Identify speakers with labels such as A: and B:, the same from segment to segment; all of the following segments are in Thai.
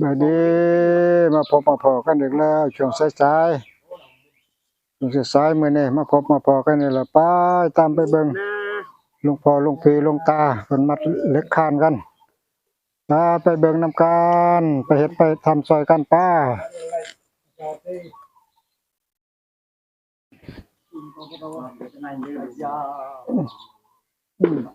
A: บัดนี้มาพบมาพอกันอีกแล้วช่วงสายๆช่วงสายๆมื้อนี้มาพบมาพอกันนี่ล่ะไปตามไปเบิ่งลวงพ่อลวงพี่ลวงตาเพิ่นมัดเล็กคานกันตาไปเบิ่งนํกันไปเฮ็ดไปทำซอยกันป้าหลวง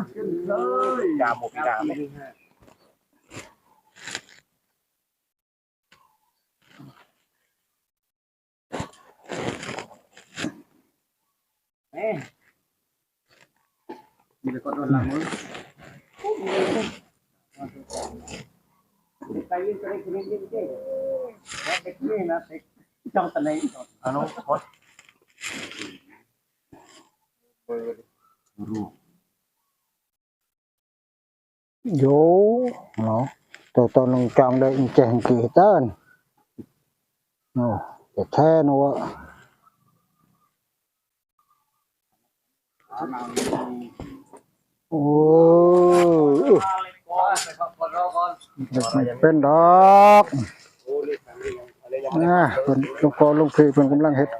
A: ะขึ้นเล
B: ยยาหมกยาไม่เอ๊ะมีแต่กดโดนหลังมึงไปยืนไปยืนยืนยืนยืนเด็กนี่นะเด็ก จ้องตะเลยอะน้องพด
A: โยเนาะตัวตนลงจองได้อินแจงกี่เต้น โอ้แต่แท้นะวะโอ้ยเป็นดอกนะเพิ่นหลวงพ่อหลวงพี่เพิ่นกำลังเฮ็ด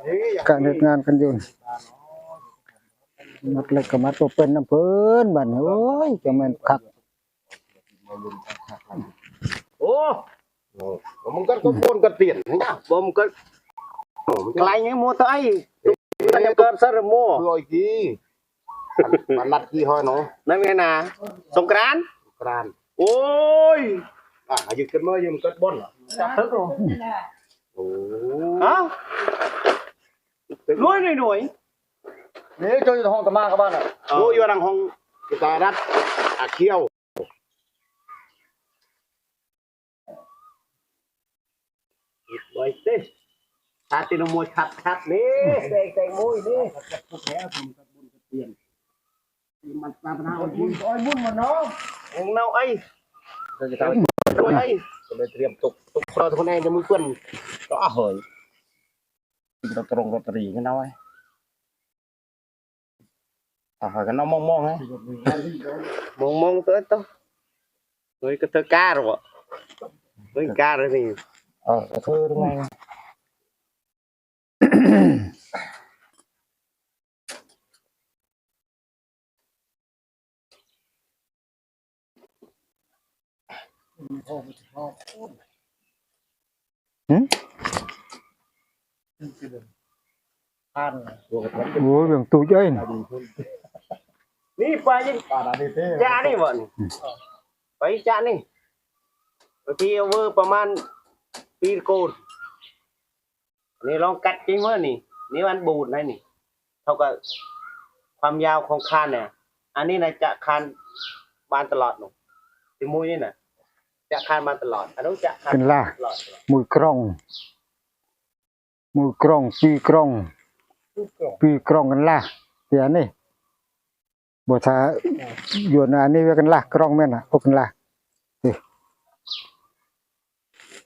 A: การเฮ็ดงานกันอยู่มัดเล็กกับมัดตัวเป็นน้ำเพิ่นบัดนี้โอ้ยจะแม่นคัก
B: โอ้
C: มึงก็ก็โคนก็เปลี่ยนนะ
B: บ่มก็ไกลยังโมตไอ้มันจะเกิดซะโม
C: เพื่ออีกที มันนัดกี่ห้อยเนาะ
B: นั่นไงนะสงกรานต์
C: กราน
B: โอ้ย
C: อะหยุดกันเมื่อยืมก็บ่นเหรอ
B: จับทึก
C: โอ้
B: ฮะรวยหน่อยหน่อย
C: นี่เจ้าอยู่ห้องตะมากับบ้านอะโอ้ยอยู่ดังห้องกีตารัดอาเคียว
B: ไว้สิชาตินมวยขัดขัดนี่เด็กแต่มวยนี่มันตาปัญหาอ้อยมุนอ้อยมุนมันเนาะของเนาไอ้
C: เจ้าจะทำ
B: รวยไอ้
C: ก็เลยเตรียมตกตกเราคนแองจะมือเพื่อนก็อะเหยเราตรงรถตรีกันเอาไว้อะเหยกันน้องมองมองไง
B: มองมองตัวตัวเฮ้ยก็เธอกล้าหรอเฮ้ยกล้าเลยนี่
C: เออเธอทำไงตัวกับผม
A: โอ้ยเรื่องตู้เอ้ย
B: นี่ไปยัง
C: ปาดาดิเต้
B: จ้านี่บ่นี่ไปจ้านี่ไปที่เอาเวอร์ประมาณปีโกนนี่ลองกัดจริงเมื่อนี่นี่มันบูดนะนี่ เท่ากับความยาวของคานเนี่ย อันนี้นะจะคานบานตลอดหนูที่มุ้ยนี่นะ
A: ចាក់ខានបានតឡត់អានោះចាក់ខានកន្លះមួយក្រុងមួយក្រុងពីរក្រុងពីរក្រុងកន្លះពីអានេះបើថាយួ
B: នអានេះវាកន្លះក្រុងមែនអុកកន្លះនេះ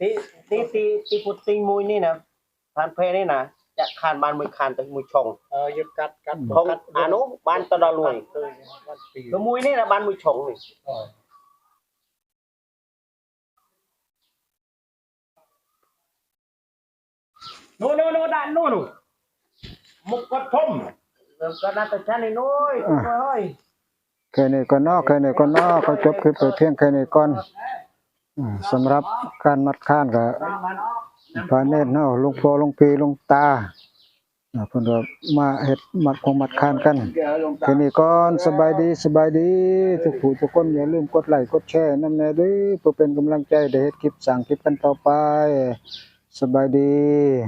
B: ទីទីទីទីពុទ្ធិញមួយនេះណាឋានភេនេះណាចាក់ខាន
C: បានមួយខានទៅមួយ
B: ឆុងអឺយើងកាត់កាត់ផុងអានោះបានទៅដល់លួយទៅមួយនេះណាបានមួយឆុងនេះ
C: โน่นโน่นโน่นด้านโน่นมุกกระท่อม
B: แล้วก็น่าจะชั้นนี่น้อยน้อย
A: แค่นี้ก่อนเนาะแค่นี้ก่อนเนาะก็จบคลิปไปเพียงแค่นี้ก่อนอ่าสำหรับการมัดข้านก็พาเนตรเนาะหลวงพ่อหลวงพี่หลวงตาอ่าเพิ่นก็มาเฮ็ดมัดคงมัดข้านกันทีนี้ก่อนสบายดีสบายดีทุกผู้ทุกคนอย่าลืมกดไลค์กดแชร์นำแน่เด้อเพื่อเป็นกำลังใจได้เฮ็ดคลิปสร้างคลิปกันต่อไปสบายดี